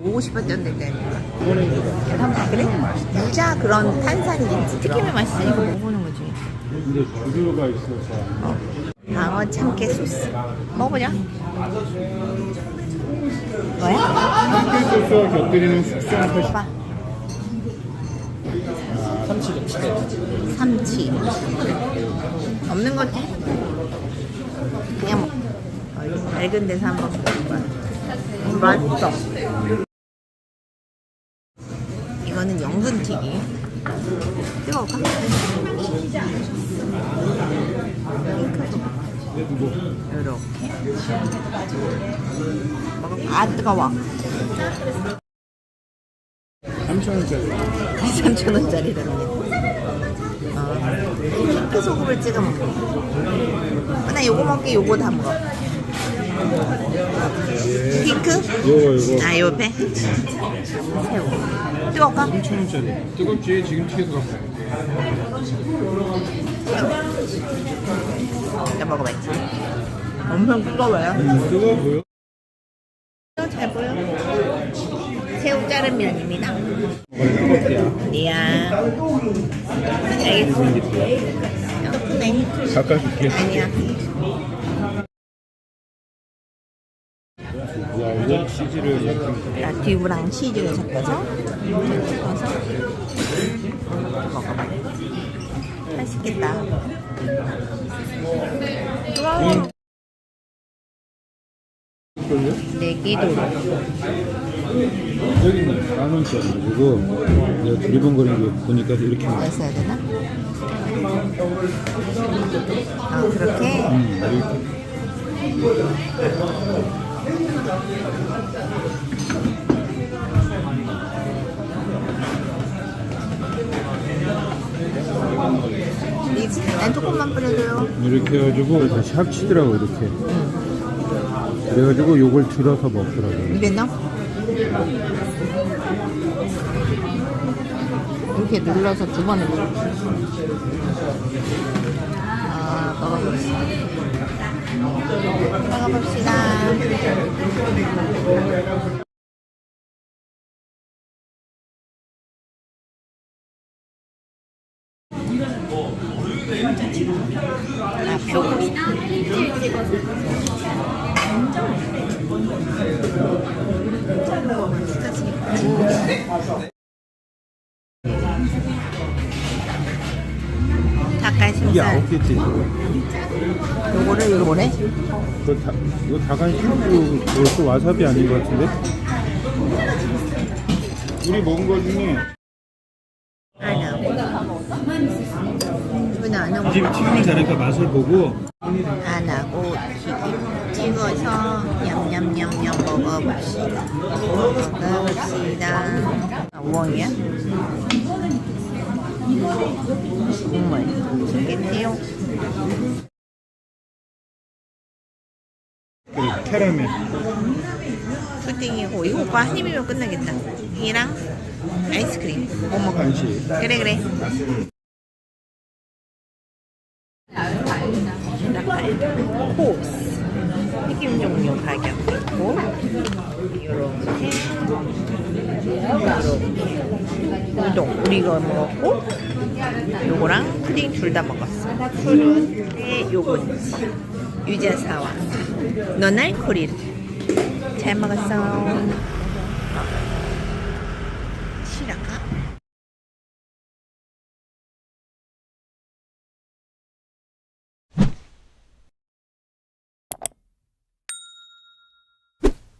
오고 싶었던데 그래? 유자 그런 탄산이겠지. 튀김이 맛있으니까 먹어보는 거지. 근데 주류가 있어서. 방어 참깨 소스. 먹어보자 뭐야? 소스와 곁들이는 숙성 참치 김치네. 삼치. 없는 거지? 그냥 먹 어, 맑은 데서 한번 거야 맛있어 연근튀기 뜨거울까? 이렇게. 아 뜨거워. 3,000원짜리. 3,000원짜리라는 어, 핑크 소금을 찍어 먹는 거. 나 요거 먹게. 요거 다 먹어. 핑크? 요거 요거 아, 요 옆에? 새우. 뜨거울까? 3,000원짜리 뜨겁지? 지금 튀겨서 갖고 나 먹어봐야지. 엄청 뜨거워요. 음, 뜨거워 보여? 잘 보여? 새우 자른 면입니다. 뜨겁대야 이야. 알겠어. 예쁘네. 깎아줄게 아니야. 야 이거 치즈를 라티브랑 치즈를 섞어서 섞어서 먹어봐. 맛있겠다. 걸요? 내기도 여기 있네 만원짜리 가지고 내가 두리번거리는 거 보니까 이렇게 뭐 써야 되나? 아 그렇게 음, 이렇게 난 조금만 뿌려줘요. 이렇게 해가지고 다시 합치더라고 이렇게 그래가지고 요걸 들어서 먹더라고 입에 넣어. 이렇게 눌러서 두 번을. 아, 먹어봅시다. 먹어봅시다. 아, 표고. 이게 닭가슴살. 아홉 개째 요거를 요거래? 이거 다, 이거 다간식도 벌써 와사비 아닌 것 같은데? 우리 먹은 거 중에 안하 고. 이거는 안 하고. 지금 튀김을 잘하니까 맛을 보고 안 하고 튀김 찍어서 냠냠냠냠 먹어봅시다. 먹어봅시다. 아, 우엉이야? 국물 주겠네요. 그 캐러멜 푸딩이고 이거 오빠 한 입이면 끝나겠다. 이랑 아이스크림. 뭐 먹어? 간식 그래 그래. 호스 튀김 종류 가격 있고 이렇게 이렇게 우동 우리 이거 먹었고 요거랑 푸딩 둘 다 먹었어. 푸른의 요거지 유자사와. 너날 코리를. 잘 먹었어